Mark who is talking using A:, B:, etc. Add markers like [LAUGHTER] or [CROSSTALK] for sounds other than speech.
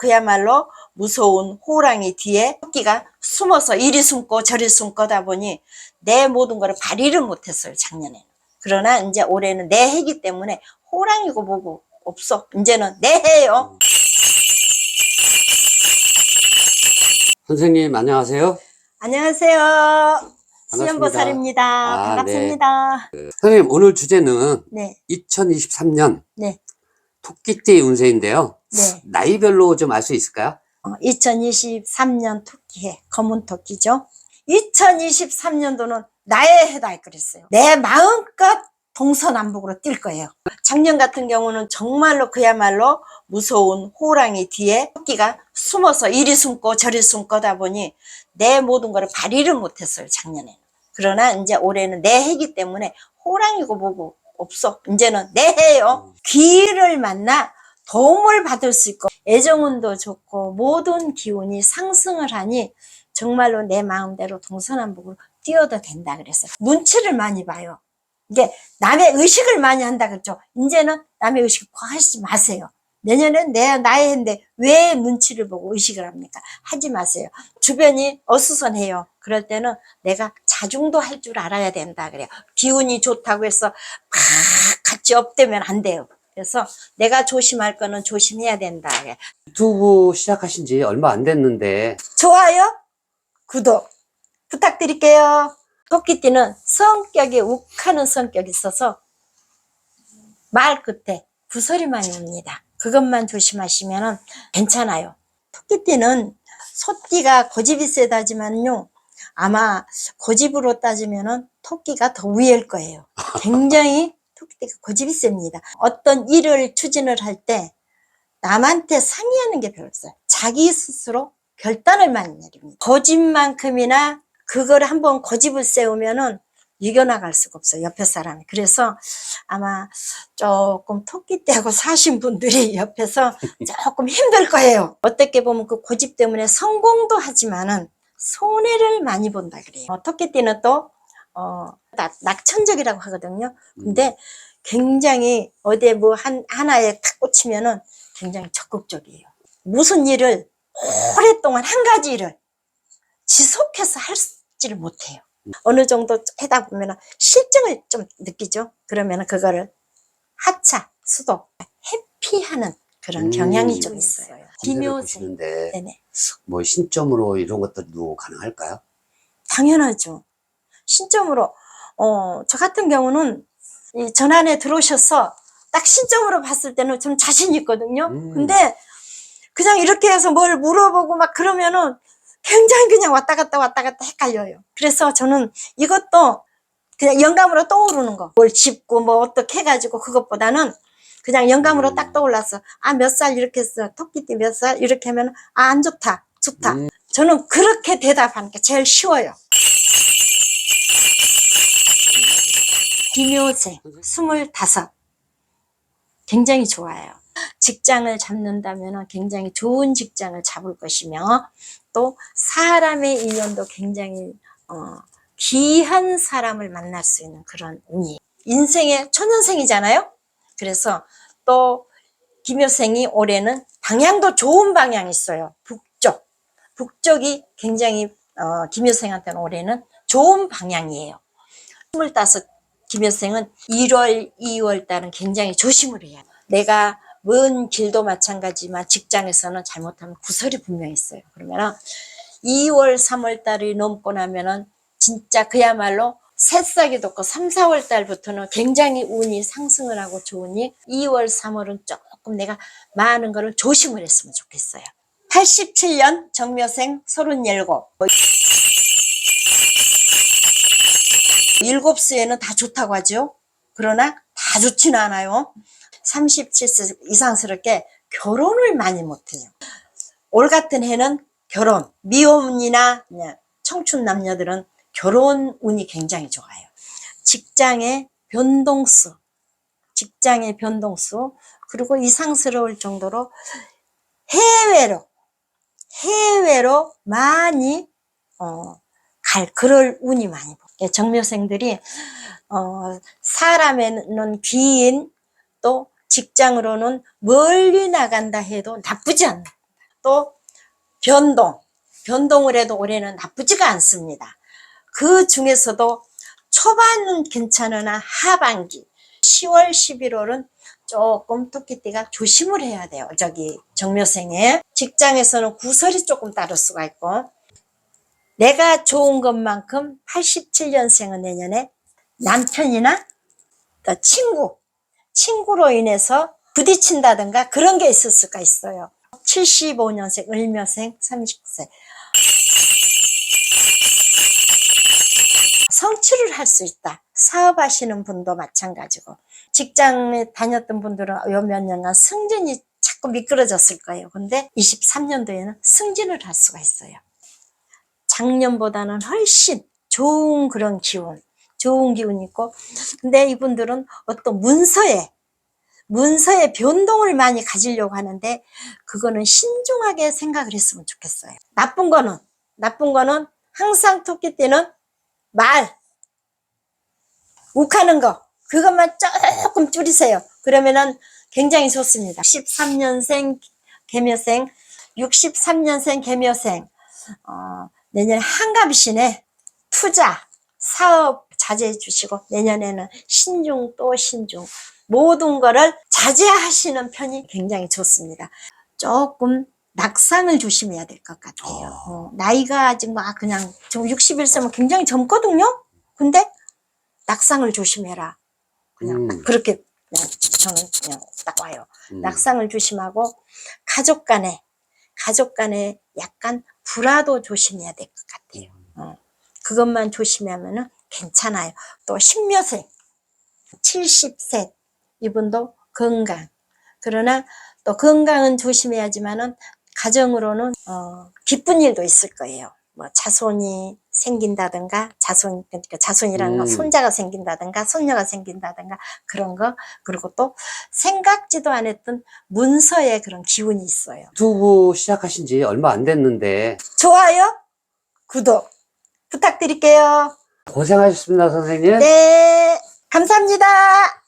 A: 그야말로 무서운 호랑이 뒤에 토끼가 숨어서 이리 숨고 저리 숨고 다 보니 내 모든 거를 발휘를 못했어요 작년에는. 그러나 이제 올해는 내 해기 때문에 호랑이고 뭐고 없어. 이제는 내 해요.
B: 선생님 안녕하세요.
A: 안녕하세요. 수연보살입니다.
B: 아,
A: 반갑습니다.
B: 선생님 오늘 주제는
A: 네.
B: 2023년
A: 네.
B: 토끼띠 운세인데요.
A: 네.
B: 나이별로 좀 알 수 있을까요?
A: 어, 2023년 토끼해 검은 토끼죠. 2023년도는 나의 해다 그랬어요. 내 마음껏 동서남북으로 뛸 거예요. 작년 같은 경우는 정말로 그야말로 무서운 호랑이 뒤에 토끼가 숨어서 이리 숨고 저리 숨고다 보니 내 모든 거를 발휘를 못했어요. 작년에는. 그러나 이제 올해는 내 해기 때문에 호랑이고 뭐고 없어. 이제는 내 해요. 귀를 만나 도움을 받을 수 있고 애정운도 좋고 모든 기운이 상승을 하니 정말로 내 마음대로 동서남북으로 뛰어도 된다 그랬어요. 눈치를 많이 봐요. 이게 남의 의식을 많이 한다 그랬죠. 이제는 남의 의식을 과하지 마세요. 내년엔 내 나의 해인데 왜 눈치를 보고 의식을 합니까? 하지 마세요. 주변이 어수선해요. 그럴 때는 내가 자중도 할 줄 알아야 된다 그래요. 기운이 좋다고 해서 막 같이 업되면 안 돼요. 그래서 내가 조심할 거는 조심해야 된다.
B: 유튜브 시작하신 지 얼마 안 됐는데
A: 좋아요, 구독 부탁드릴게요. 토끼띠는 성격이 욱하는 성격이 있어서 말 끝에 구소리만 옵니다. 그것만 조심하시면 괜찮아요. 토끼띠는 소띠가 고집이 세다지만요. 아마 고집으로 따지면은 토끼가 더 위일 거예요. 굉장히 [LAUGHS] 토끼띠가 고집이 셉니다. 어떤 일을 추진을 할 때 남한테 상의하는 게 별로 없어요. 자기 스스로 결단을 많이 내립니다. 거짓만큼이나 그걸 한번 고집을 세우면은 이겨나갈 수가 없어요. 옆에 사람이. 그래서 아마 조금 토끼떼하고 사신 분들이 [LAUGHS] 옆에서 조금 힘들 거예요. 어떻게 보면 그 고집 때문에 성공도 하지만은 손해를 많이 본다 그래요. 어, 토끼띠는 또 어, 낙- 낙천적이라고 하거든요. 근데 굉장히 어디에 뭐 한, 하나에 탁 꽂히면은 굉장히 적극적이에요. 무슨 일을 오랫동안 한 가지 일을 지속해서 할지를 못해요. 어느 정도 하다 보면 실증을 좀 느끼죠. 그러면 그거를 하차, 수도, 회피하는 그런
B: 음.
A: 경향이 좀 있어요.
B: 보시는데
A: 네네.
B: 뭐 신점으로 이런 것들도 가능할까요?
A: 당연하죠. 신점으로, 어, 저 같은 경우는 이 전환에 들어오셔서 딱 신점으로 봤을 때는 좀 자신 있거든요.
B: 음.
A: 근데 그냥 이렇게 해서 뭘 물어보고 막 그러면은 굉장히 그냥 왔다 갔다 왔다 갔다 헷갈려요. 그래서 저는 이것도 그냥 영감으로 떠오르는 거. 뭘 짚고 뭐 어떻게 해가지고 그것보다는 그냥 영감으로
B: 음.
A: 딱 떠올랐어. 아, 몇 살 이렇게 했어. 토끼띠 몇 살? 이렇게 하면, 아, 안 좋다. 좋다.
B: 음.
A: 저는 그렇게 대답하는 게 제일 쉬워요. 김효생, 스물다섯. 굉장히 좋아요. 직장을 잡는다면 굉장히 좋은 직장을 잡을 것이며, 또 사람의 인연도 굉장히, 어, 귀한 사람을 만날 수 있는 그런 운이. 인생의 초년생이잖아요? 그래서 또 김효생이 올해는 방향도 좋은 방향이 있어요. 북쪽. 북쪽이 굉장히 어, 김효생한테는 올해는 좋은 방향이에요. 25 김효생은 1월, 2월 달은 굉장히 조심을 해야 돼요. 내가 먼 길도 마찬가지지만 직장에서는 잘못하면 구설이 분명히 있어요. 그러면 2월, 3월 달이 넘고 나면은 진짜 그야말로 새싹이 돋고 3, 4월 달부터는 굉장히 운이 상승을 하고 좋으니 2월, 3월은 조금 내가 많은 거를 조심을 했으면 좋겠어요. 87년 정묘생 37. 일곱 수에는 다 좋다고 하죠. 그러나 다 좋지는 않아요. 37세 이상스럽게 결혼을 많이 못해요. 올 같은 해는 결혼, 미혼이나 청춘 남녀들은 결혼 운이 굉장히 좋아요. 직장의 변동수, 직장의 변동수, 그리고 이상스러울 정도로 해외로, 해외로 많이, 어, 갈, 그럴 운이 많이 보여요. 정묘생들이, 어, 사람에는 귀인, 또 직장으로는 멀리 나간다 해도 나쁘지 않아. 또 변동, 변동을 해도 올해는 나쁘지가 않습니다. 그 중에서도 초반은 괜찮으나 하반기 10월, 11월은 조금 토끼띠가 조심을 해야 돼요. 저기 정묘생에 직장에서는 구설이 조금 따를 수가 있고 내가 좋은 것만큼 87년생은 내년에 남편이나 또 친구, 친구로 인해서 부딪힌다든가 그런 게 있을 수가 있어요. 75년생, 을묘생, 30세. 성취를 할 수 있다. 사업하시는 분도 마찬가지고 직장에 다녔던 분들은 요 몇 년간 승진이 자꾸 미끄러졌을 거예요. 근데 23년도에는 승진을 할 수가 있어요. 작년보다는 훨씬 좋은 그런 기운, 좋은 기운이 있고, 근데 이분들은 어떤 문서에, 문서에 변동을 많이 가지려고 하는데, 그거는 신중하게 생각을 했으면 좋겠어요. 나쁜 거는, 나쁜 거는 항상 토끼띠는 말, 욱하는 거, 그것만 조금 줄이세요. 그러면은 굉장히 좋습니다. 63년생 개묘생, 63년생 개묘생, 어, 내년에 한갑이시네. 투자, 사업 자제해 주시고, 내년에는 신중 또 신중. 모든 거를 자제하시는 편이 굉장히 좋습니다. 조금 낙상을 조심해야 될 것 같아요. 어, 나이가 아직 막 그냥 저 61세면 굉장히 젊거든요? 근데 낙상을 조심해라. 그냥
B: 음.
A: 그렇게 그냥 저는 그냥 딱 와요.
B: 음.
A: 낙상을 조심하고 가족 간에 가족 간에 약간 불화도 조심해야 될 것 같아요. 어. 그것만 조심하면은 괜찮아요. 또 신묘생 70세 이분도 건강. 그러나 또 건강은 조심해야지만은 가정으로는 어, 기쁜 일도 있을 거예요. 뭐 자손이 생긴다든가 자손 그러니까 자손이라는 건
B: 음.
A: 손자가 생긴다든가 손녀가 생긴다든가 그런 거 그리고 또 생각지도 않았던 문서에 그런 기운이 있어요.
B: 유튜브 시작하신 지 얼마 안 됐는데
A: 좋아요, 구독 부탁드릴게요.
B: 고생하셨습니다, 선생님.
A: 네, 감사합니다.